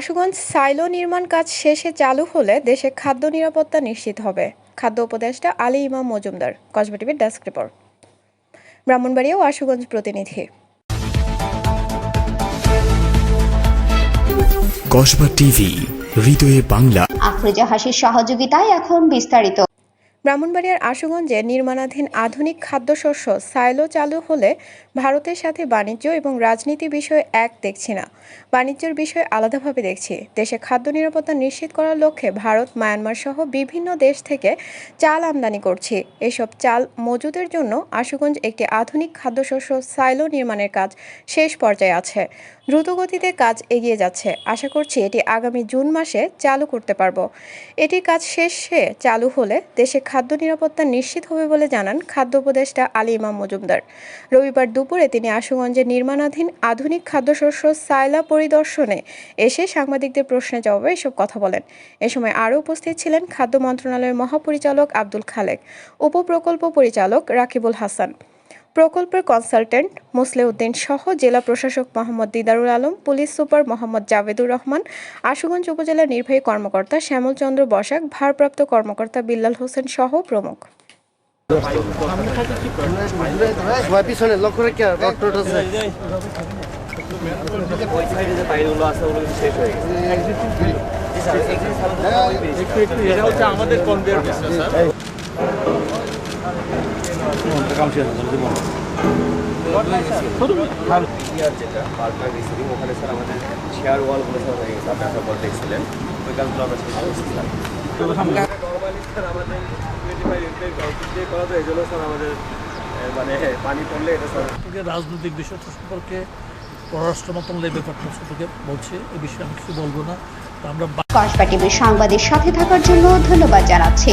Ashuganj silo নির্মাণ কাজ শেষে চালু হলে দেশে খাদ্য নিরাপত্তা নিশ্চিত হবে। খাদ্য উপদেষ্টা আলী ইমাম মজুমদার কসবা টিভির ডেস্ক রিপোর্ট। ব্রাহ্মণবাড়িয়া ও আশুগঞ্জ প্রতিনিধি। কসবা টিভি হৃদয়ে বাংলা। আফরোজা হাসির সহযোগিতায় এখন বিস্তারিত। ব্রাহ্মণবাড়িয়ার আশুগঞ্জে নির্মাণাধীন আধুনিক খাদ্যশস্য সাইলো চালু হলে ভারতের সাথে বাণিজ্য এবং রাজনীতি বিষয়ে এক দেখছি না। বাণিজ্যের বিষয় আলাদাভাবে দেখছি। দেশে খাদ্য নিরাপত্তা নিশ্চিত করার লক্ষ্যে ভারত, মায়ানমার সহ বিভিন্ন দেশ থেকে চাল আমদানি করছি। এসব চাল মজুদের জন্য আশুগঞ্জ একটি আধুনিক খাদ্যশস্য সাইলো নির্মাণের কাজ শেষ পর্যায়ে আছে। দ্রুতগতিতে কাজ এগিয়ে যাচ্ছে। আশা করছি এটি আগামী জুন মাসে চালু করতে পারব। এটি কাজ শেষে চালু হলে দেশে খাদ্য নিরাপত্তা নিশ্চিত হবে বলে জানান খাদ্য উপদেষ্টা আলী ইমাম মজুমদার। রবিবার দুপুরে তিনি আশুগঞ্জের নির্মাণাধীন আধুনিক খাদ্যশস্য সাইলা পরিদর্শনে এসে সাংবাদিকদের প্রশ্নের জবাবে এসব কথা বলেন। এ সময় আরও উপস্থিত ছিলেন খাদ্য মন্ত্রণালয়ের মহাপরিচালক আব্দুল খালেক, উপপ্রকল্প পরিচালক রাকিবুল হাসান। প্রকল্পের কনসালটেন্ট মুসলেউদ্দিন সহ জেলা প্রশাসক মোহাম্মদ দিদারুল আলম, পুলিশ সুপার মোহাম্মদ জাভেদুর রহমান, আশুগঞ্জ উপজেলার নির্বাহী কর্মকর্তা শ্যামল চন্দ্র বসাক, ভারপ্রাপ্ত কর্মকর্তা বিল্লাল হোসেন সহ প্রমুখ। আমাদের আমাদের মানে এটা রাজনৈতিক বিষয়টা সম্পর্কে পররাষ্ট্র মন্ত্রণালয় ব্যাপারটা সম্পর্কে বলছে এই বিষয়ে আমি কিছু বলব না। আমরা কসবা টিভির সংবাদের সাথে থাকার জন্য ধন্যবাদ জানাচ্ছি।